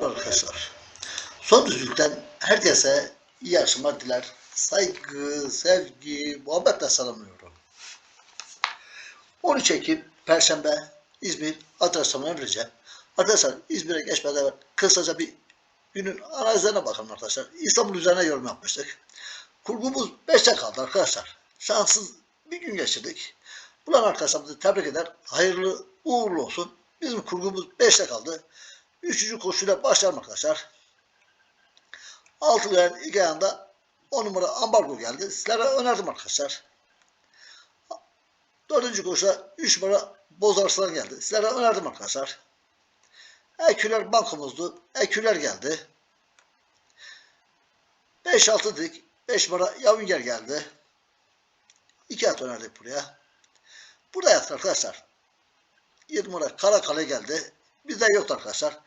Merhaba arkadaşlar. Son düzlükten herkese iyi akşamlar diler. Saygı, sevgi, muhabbetle selamlıyorum. 13 Ekim Perşembe İzmir Atrasyon'a Recep. Arkadaşlar İzmir'e geçmeden evvel kısaca bir günün analizlerine bakalım arkadaşlar. İstanbul üzerine yorum yapmıştık. Kurgumuz 5'te kaldı arkadaşlar. Şanssız bir gün geçirdik. Bulan arkadaşlarımızı tebrik eder. Hayırlı uğurlu olsun. Bizim kurgumuz 5'te kaldı. Üçüncü koşuyla başlayalım arkadaşlar. Altılayan ilk ayağında 10 numara ambargo geldi. Sizlere önerdim arkadaşlar. Dördüncü koşuda 3 numara Bozarslan geldi. Sizlere önerdim arkadaşlar. Eküler bankomuzdu. Eküler geldi. 5-6 dik. 5 numara Yavinger geldi. 2 at önerdik buraya. Burada yatır arkadaşlar. 7 numara Karakale geldi. Bizde yoktu arkadaşlar.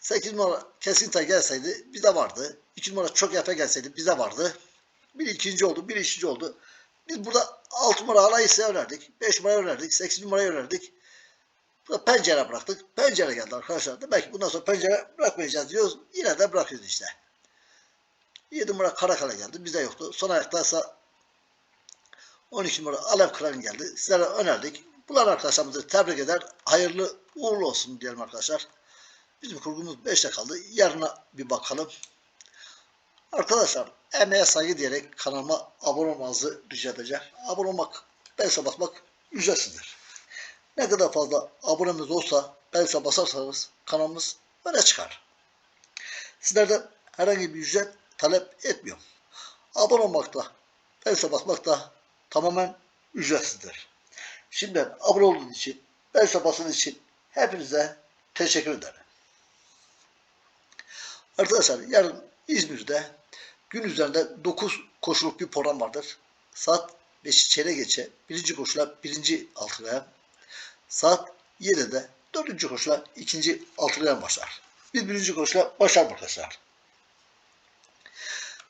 8 numara Kesintay gelseydi bizde vardı. 2 numara Çok Efe gelseydi bizde vardı. Bir ikinci oldu, bir üçüncü oldu. Biz burada 6 numara Alayis'e önerdik. 5 numara önerdik. 8 numarayı önerdik. Burada pencere bıraktık. Pencere geldi arkadaşlar. Demek ki bundan sonra pencere bırakmayacağız diyoruz. Yine de bırakıyoruz işte. 7 numara Karakale geldi. Bizde yoktu. Son ayaktaysa 12 numara Alev Kıran geldi. Sizlere önerdik. Bulan arkadaşlarımızı tebrik eder. Hayırlı uğurlu olsun diyelim arkadaşlar. Bizim kurgumuz 5'te kaldı. Yarına bir bakalım. Arkadaşlar emeğe saygı diyerek kanalıma abone olmanızı rica edeceğim. Abone olmak, belse basmak ücretsizdir. Ne kadar fazla abonemiz olsa belse basarsanız kanalımız öne çıkar. Sizlerden herhangi bir ücret talep etmiyorum. Abone olmak da, belse basmak da tamamen ücretsizdir. Şimdiden abone olduğunuz için, belse basın için hepinize teşekkür ederim. Arkadaşlar yarın İzmir'de gün üzerinde 9 koşuluk bir program vardır. Saat 5 çeyrek geçe birinci koşula birinci altılayan, saat 7'de dördüncü koşula ikinci altılayan başlar. Biz birinci koşula başlar arkadaşlar.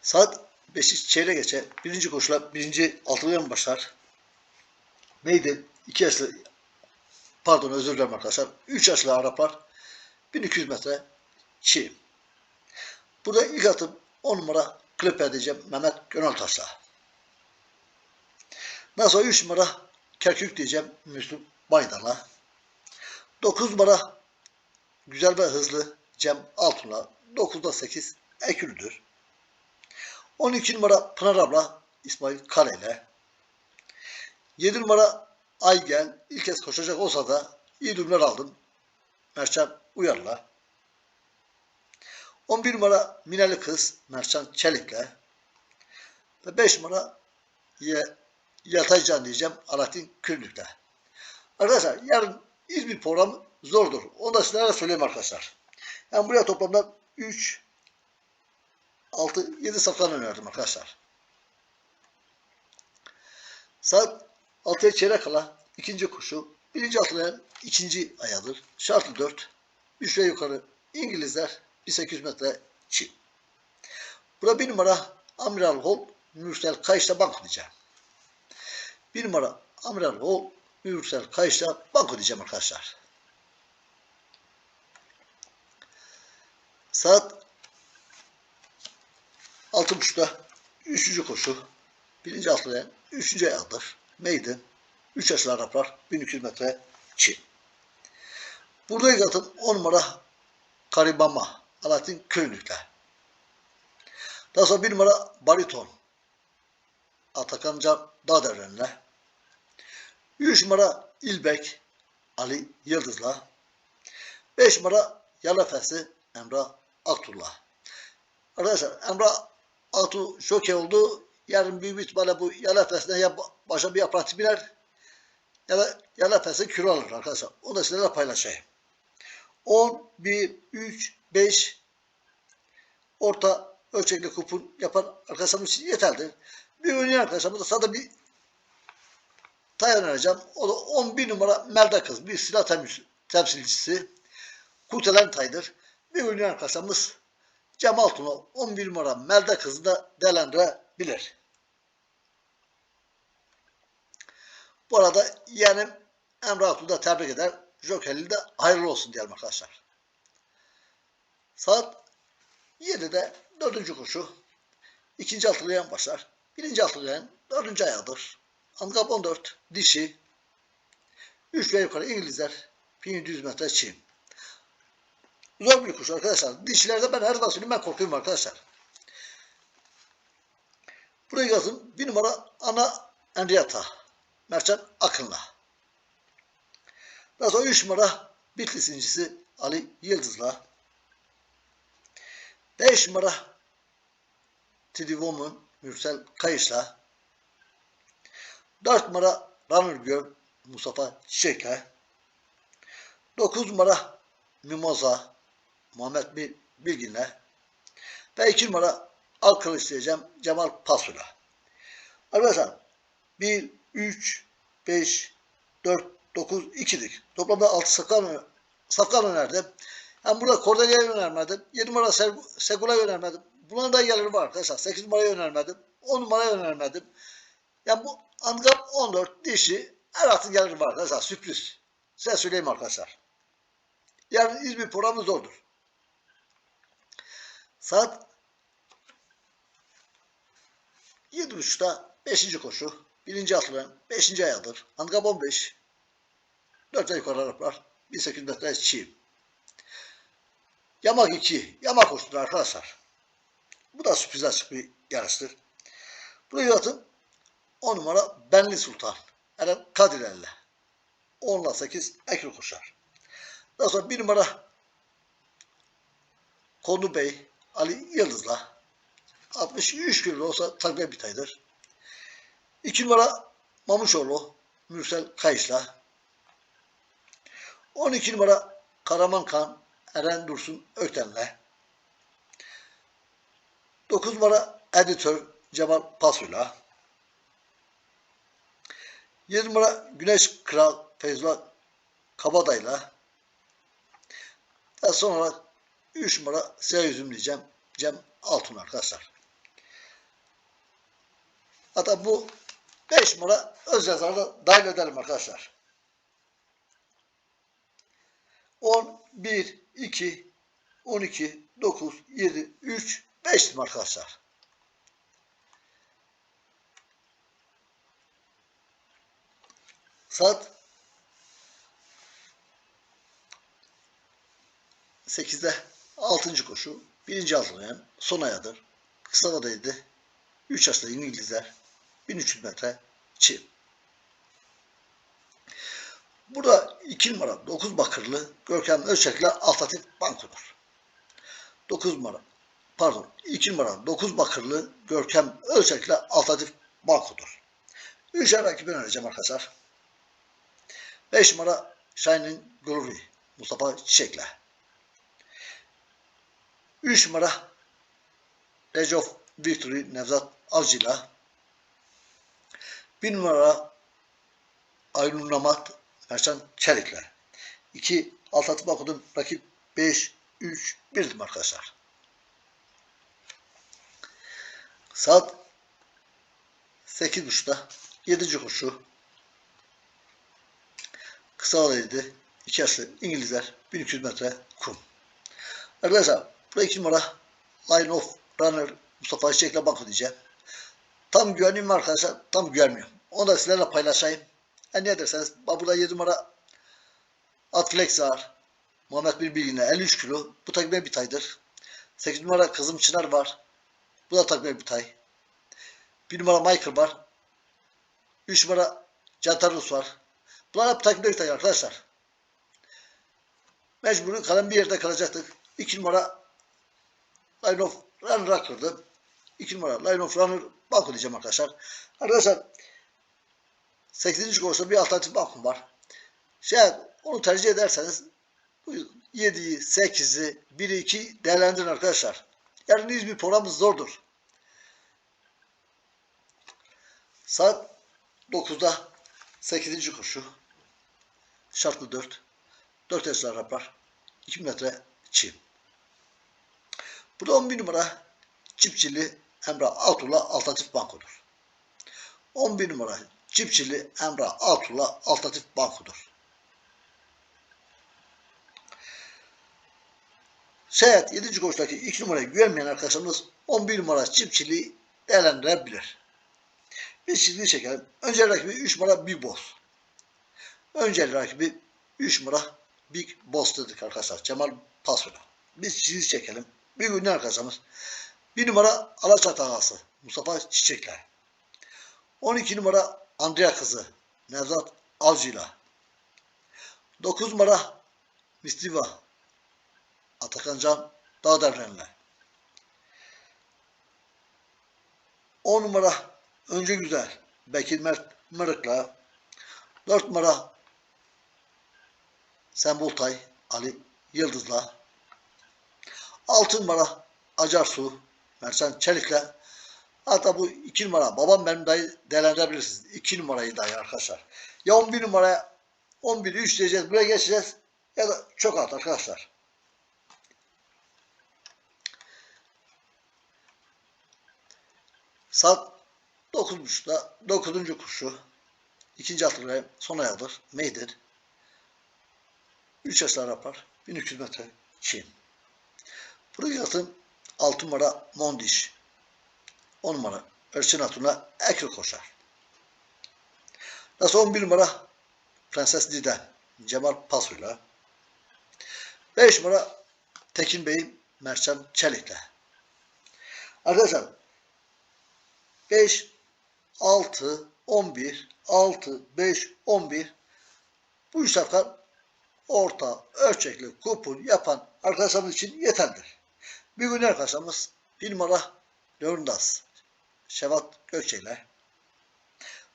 Saat 5 çeyrek geçe birinci koşula birinci altılayan başlar. Neydi? İki yaşlı pardon özür dilerim arkadaşlar. 3 yaşlı Araplar 1200 metre çiğ. Burada ilk atım 10 numara klip edeceğim Mehmet Gönültaş'la. Nasıl 3 numara Kerkük diyeceğim Müslüm Baydan'a. 9 numara güzel ve hızlı Cem Altun'la. 9'da 8 Ekül'dür. 12 numara Pınar abla İsmail Kale'yle. 7 numara Aygel ilk kez koşacak olsa da iyi durumlar aldım. Merçan Uyar'la. 11 numara Mineli Kız Merçan Çelik'le. Ve 5 numara Yataycan diyeceğim Alaaddin Kürlük'le. Arkadaşlar yarın İzmir programı zordur. Onu da sizlere söyleyeyim arkadaşlar. Yani buraya toplamda 3 6 7 saftan önerdim arkadaşlar. Saat 6'ya çeyrek kala ikinci koşu. Birinci atlayan ikinci ayadır. Şartlı 4. 3 ve yukarı İngilizler 1800 metre çi. Burada bir numara Amiral Hall Mürsel Kayış'ta bank ödeyeceğim. Bir numara Amiral Hall Mürsel Kayış'ta bank ödeyeceğim arkadaşlar. Saat 6.30'da üçüncü koşu. Birinci atlayan üçüncü ayağıdır. Maiden. 3 yaşlı Araplar 1200 metre Çin. Burada ilk atım 10 numara Karibama Alaaddin Köylük'te. Daha sonra bir numara Bariton Atakan Can Dağderen'le. 3 numara İlbek Ali Yıldız'la. 5 numara Yalafesi Emrah Aktullah. Arkadaşlar Emrah Aktu şoke oldu. Yarın büyük ihtimalle bu Yalafesi'ne ya başa bir yaprak biner ya da Yalafesi kilo alır arkadaşlar. Onu da sizlerle paylaşayım. 10, 1, 3, 5 orta ölçekli kupon yapan arkadaşlarımız için yeterli. Bir oynayan arkadaşlarımız da sadece bir tay önereceğim. O da 11 numara Melda Kız. Bir silah tem- temsilcisi. Kurtalan taydır. Bir oynayan arkadaşlarımız Cem Altun'u 11 numara Melda Kız'ı da değerlendirebilir. Bu arada yeğenim Emre Altun'u da tebrik eder. Joker'li de hayırlı olsun diyelim arkadaşlar. Saat 7'de dördüncü koşu. İkinci altılayan başlar. Birinci altılayan dördüncü ayağıdır. Handikap 14. Dişi. 3 ve yukarı İngilizler. 1700 metre çim. Zor bir kuş arkadaşlar. Dişilerde ben her zaman söyleyeyim ben korkuyorum arkadaşlar. Buraya yazın. Bir numara Ana Henrietta. Mertcan Akın'la. Daha sonra 3 numara Bitlis incisi Ali Yıldız'la. 5 numara Teddy Woman Mürsel Kayış'la. 4 numara Runner Girl Mustafa Çiçek'le. 9 numara Mimoza Muhammed Bil- Bilgin'le. Ve 2 numara Al Kılıçlayacağım Cemal Pasul'a. Arkadaşlar 1, 3, 5, 4, 9, 2'dik. Toplamda 6 safkan, safkan önerdim. Hem burada Cordelia'yı önermedim. 7 numara Seg- Segula'yı önermedim. Bunların da yerleri var arkadaşlar. 8 numarayı önermedim. 10 numarayı önermedim. Yani bu handikap 14 dişi her hafta gelir var arkadaşlar. Sürpriz. Size söyleyeyim arkadaşlar. Yarın İzmir programı zordur. Saat 7.30'da 5. koşu. 1. atılan 5. ayağıdır. Handikap 15. 4 ay yukarı Araplar. 1800 metre çiğ. Yamak 2. Yamak koştular arkadaşlar. Bu da sürpriz açık bir yarıştır. Buraya atın 10 numara Benli Sultan. Eren Kadirel'le. 10 ile 8 ekli koşar. Daha sonra 1 numara Konu Bey Ali Yıldız'la 63 kilo olsa takviye bitaydır. 2 numara Mamuşoğlu Mürsel Kayış'la 12 numara Karaman Kan Eren Dursun Ökten'le 9 numara Editör Cemal Pasu'yla 7 numara Güneş Kral Feyzullah Kabaday'la ve son olarak 3 numara siyah yüzüm diyeceğim Cem Altun arkadaşlar. Hatta bu 5 numara öz yazarda dahil edelim arkadaşlar. 10, 1, 2, 12, 9, 7, 3, 5 arkadaşlar. Saat 8'de 6. koşu. Birinci altınlayan son ayadır. Kısa vadaydı. 3 yaşlı İngilizler. 1300 metre çim. Burada 2 numara 9 bakırlı Görkem Özçek'le Altatif Banko'dur. 9 numara pardon 2 numara 9 bakırlı Görkem Özçek'le Altatif Banko'dur. 3 rakip önereceğim arkadaşlar. 5 numara Shining Glory Mustafa Çiçek'le. 3 numara Edge of Victory Nevzat Avcı'yla. 1 numara Aynur Namat Erşan Çelik'le. 2 Altatı Bakud'un rakip 5 3 1'dim arkadaşlar. Saat 8.30'da 7. koşu kısa. 2 yaşlı İngilizler 1200 metre kum. Arkadaşlar burada 2 numara Line of Runner Mustafa Çiçek'le banko diyeceğim. Tam güvenliyim mi arkadaşlar? Tam güvenmiyorum. Onu da sizlerle paylaşayım. E ne derseniz burada 7 numara Atflex var. Muhammed Bir Bilgin'le 53 kilo. Bu takviye bir taydır. 8 numara Kızım Çınar var. Bu da takviye bir tay. 1 numara Michael var. 3 numara Cantarus var. Bunlar hep takviye bir tay arkadaşlar. Mecburi kalan bir yerde kalacaktık. 2 numara Line of Runner'a kırdım. 2 numara Line of Runner banko diyeceğim arkadaşlar. Arkadaşlar 8. koşuda bir alternatif bankum var. Şey, onu tercih ederseniz bu 7'yi, 8'i, 1'i, 2 değerlendirin arkadaşlar. Yarın İzmir programımız zordur. Saat 9'da 8. koşu. Şartlı 4. 4 esrar rapar. 2 metre çim. Burada 11 numara Çipçili Emrah Altula Altatif Banko'dur. 11 numara Çipçili Emrah Altula Altatif Banko'dur. Seyahat 7. koşudaki 2 numaraya güvenmeyen arkadaşımız 11 numara çiftçiliği değerlendirebilir. Biz çizgi çekelim. Önce rakibi 3 numara Big Boss. Önce rakibi 3 numara Big Boss dedik arkadaşlar. Cemal Pasola. Biz çizgi çekelim. Bir gün arkadaşımız. Bir numara Alaçat ağası. Mustafa Çiçekler. 12 numara Andrea kızı. Nevzat Avcı'yla. 9 numara Mistiva. Atakan Can Dağdevren'le. 10 numara Önce Güzel. Bekir Mert Mırık'la. 4 numara Sembultay Ali Yıldız'la. 6 numara Acarsu Mersan Çelik'le. Hatta bu 2 numara babam benim dayı değerlendirebilirsiniz. 2 numarayı dayı arkadaşlar. Ya 11 numaraya 11'i 3 diyeceğiz buraya geçeceğiz ya da çok alt arkadaşlar. Saat 9.30'da 9. kuşu ikinci hatırlayayım son ayağıdır. Meydir. 3 yaşlar yapar. 1200 metre Çin. Buraya yatın 6 numara Mondiş. 10 numara Erçin Hatun'a Ekri koşar. Nasıl 11 numara Prenses Didem Cemal Pasu'yla. 5 numara Tekin Bey'im Mercan Çelik'le. Arkadaşlar 5, 6, 11, 6, 5, 11 bu üç safkan orta, ölçekli, kupon yapan arkadaşlarımız için yeterlidir. Bir gün arkadaşlarımız bir numara Lörndas, Şevat Gökçe'yle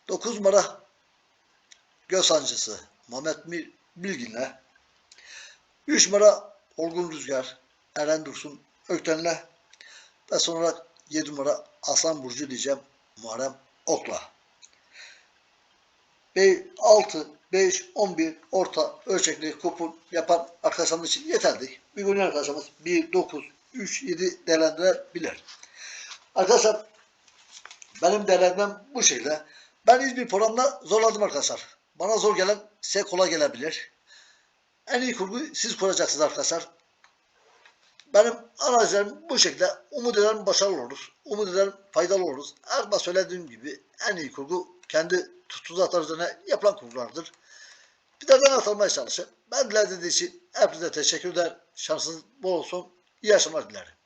9 numara Göz Sancısı Mehmet Bilgin'le 3 numara Olgun Rüzgar Eren Dursun Ökten'le ve sonra 7 numara Aslan Burcu diyeceğim Muharrem Ok'la. 6, 5, 11 orta ölçekli kupon yapan arkadaşlarımız için yeterli. Bir gün arkadaşlarımız 1, 9, 3, 7 değerlendirebilir. Arkadaşlar benim değerlendirmem bu şekilde. Ben İzmir programda zorladım arkadaşlar. Bana zor gelen size kolay gelebilir. En iyi kurgu siz kuracaksınız arkadaşlar. Benim analizlerim bu şekilde. Umut ederim başarılı oluruz. Umut ederim faydalı oluruz. Her zaman söylediğim gibi en iyi kurgu kendi tutuzatlar üzerine yapılan kurgulardır. Bir de ben atılmaya çalışın. Ben dilediğiniz için hepinize teşekkür eder. Şansınız bol olsun. İyi yaşamlar dilerim.